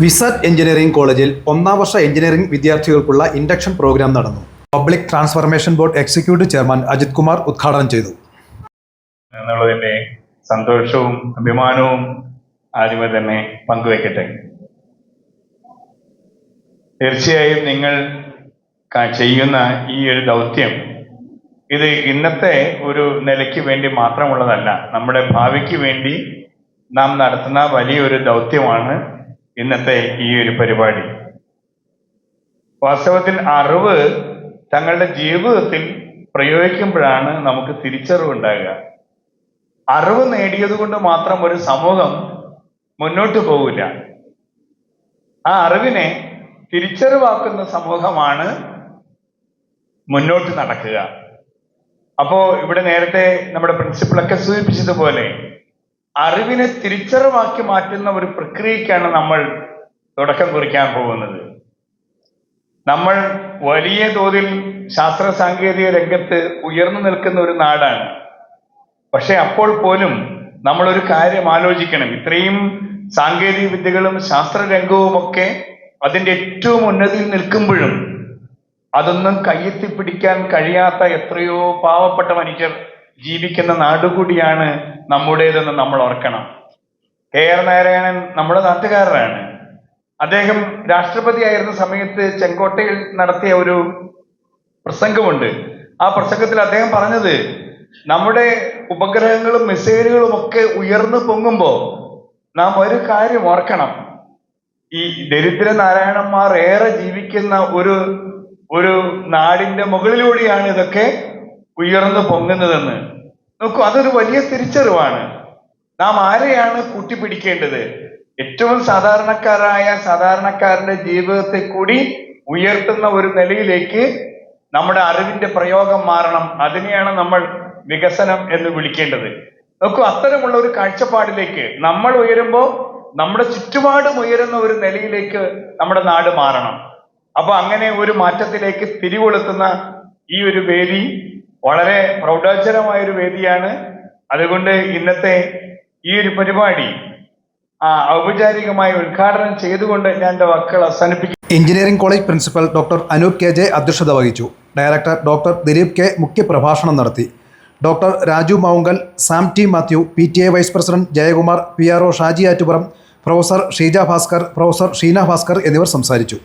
Vsat engineering കോളേജിൽ ഒന്നാം വർഷ എഞ്ചിനീയറിംഗ് വിദ്യാർത്ഥികൾക്കുള്ള ഇൻഡക്ഷൻ പ്രോഗ്രാം നടന്നു. Public transformation board executive chairman Ajith Kumar ഉദ്ഘാടനം ചെയ്തു. എന്നുള്ളതിന്റെ സന്തോഷവും അഭിമാനവും ആദ്യമേ തന്നെ പങ്കുവെക്കട്ടെ. തീർച്ചയായും നിങ്ങൾ ചെയ്യുന്ന ഈ ഒരു ദൗത്യം ഇത് ഇന്നത്തെ ഒരു നിലയ്ക്ക് വേണ്ടി മാത്രമുള്ളതല്ല. നമ്മുടെ ഭാവിക്ക് വേണ്ടി നാം നടത്തുന്ന വലിയൊരു ദൗത്യമാണ് ഇന്നത്തെ ഈ ഒരു പരിപാടി. വാസ്തവത്തിൽ അറിവ് തങ്ങളുടെ ജീവിതത്തിൽ പ്രയോഗിക്കുമ്പോഴാണ് നമുക്ക് തിരിച്ചറിവുണ്ടാകുക. അറിവ് നേടിയത് കൊണ്ട് മാത്രം ഒരു സമൂഹം മുന്നോട്ട് പോകില്ല ആ അറിവിനെ തിരിച്ചറിവാക്കുന്ന സമൂഹമാണ് മുന്നോട്ട് നടക്കുക. അപ്പോ ഇവിടെ നേരത്തെ നമ്മുടെ പ്രിൻസിപ്പളൊക്കെ സൂചിപ്പിച്ചതുപോലെ അറിവിനെ തിരിച്ചറിവാക്കി മാറ്റുന്ന ഒരു പ്രക്രിയക്കാണ് നമ്മൾ തുടക്കം കുറിക്കാൻ പോകുന്നത്. നമ്മൾ വലിയ തോതിൽ ശാസ്ത്ര സാങ്കേതിക രംഗത്ത് ഉയർന്നു നിൽക്കുന്ന ഒരു നാടാണ്. പക്ഷെ അപ്പോൾ പോലും നമ്മൾ ഒരു കാര്യം ആലോചിക്കണം. ഇത്രയും സാങ്കേതിക വിദ്യകളും ശാസ്ത്രരംഗവുമൊക്കെ അതിന്റെ ഏറ്റവും ഉന്നതിയിൽ നിൽക്കുമ്പോഴും അതൊന്നും കയ്യെത്തി പിടിക്കാൻ കഴിയാത്ത എത്രയോ പാവപ്പെട്ട മനുഷ്യർ ജീവിക്കുന്ന നാടുകൂടിയാണ് നമ്മുടേതെന്ന് നമ്മൾ ഓർക്കണം. കെ ആർ നാരായണൻ നമ്മുടെ നാട്ടുകാരനാണ്. അദ്ദേഹം രാഷ്ട്രപതി ആയിരുന്ന സമയത്ത് ചെങ്കോട്ടയിൽ നടത്തിയ ഒരു പ്രസംഗമുണ്ട്. ആ പ്രസംഗത്തിൽ അദ്ദേഹം പറഞ്ഞത് നമ്മുടെ ഉപഗ്രഹങ്ങളും മിസൈലുകളും ഒക്കെ ഉയർന്നു പൊങ്ങുമ്പോൾ നാം ഒരു കാര്യം ഓർക്കണം. ഈ ദരിദ്ര നാരായണന്മാർ ഏറെ ജീവിക്കുന്ന ഒരു ഒരു നാടിന്റെ മുകളിലൂടെയാണ് ഇതൊക്കെ ഉയർന്നു പൊങ്ങുന്നതെന്ന്. നോക്കൂ അതൊരു വലിയ തിരിച്ചറിവാണ്. നാം ആരെയാണ് കൂട്ടിപ്പിടിക്കേണ്ടത്? ഏറ്റവും സാധാരണക്കാരായ സാധാരണക്കാരന്റെ ജീവിതത്തെ കൂടി ഉയർത്തുന്ന ഒരു നിലയിലേക്ക് നമ്മുടെ അറിവിന്റെ പ്രയോഗം മാറണം. അതിനെയാണ് നമ്മൾ വികസനം എന്ന് വിളിക്കേണ്ടത്. നോക്കൂ അത്തരമുള്ള ഒരു കാഴ്ചപ്പാടിലേക്ക് നമ്മൾ ഉയരുമ്പോൾ നമ്മുടെ ചുറ്റുപാടും ഉയരുന്ന ഒരു നിലയിലേക്ക് നമ്മുടെ നാട് മാറണം. അപ്പൊ അങ്ങനെ ഒരു മാറ്റത്തിലേക്ക് തിരികൊളുത്തുന്ന ഈ ഒരു വേദി വളരെ പ്രൗഢാചരമായ ഒരു വേദിയാണ്. അതുകൊണ്ട് ഇന്നത്തെ ഈ ഒരു പരിപാടി ആ ഔപചാരികമായി ഉദ്ഘാടനം ചെയ്തുകൊണ്ട് ഞാൻ എന്റെ വാക്കുകൾ അവസാനിപ്പിക്കും engineering college principal doctor Anoop K J അധ്യക്ഷത വഹിച്ചു. ഡയറക്ടർ ഡോക്ടർ ദിലീപ് കെ മുഖ്യപ്രഭാഷണം നടത്തി. Doctor Raju Mounkal Sam T Mathew P T A vice president Jayakumar P R O Shaji Attupuram professor Sheeja Bhaskar professor Sheena Bhaskar എന്നിവർ സംസാരിച്ചു.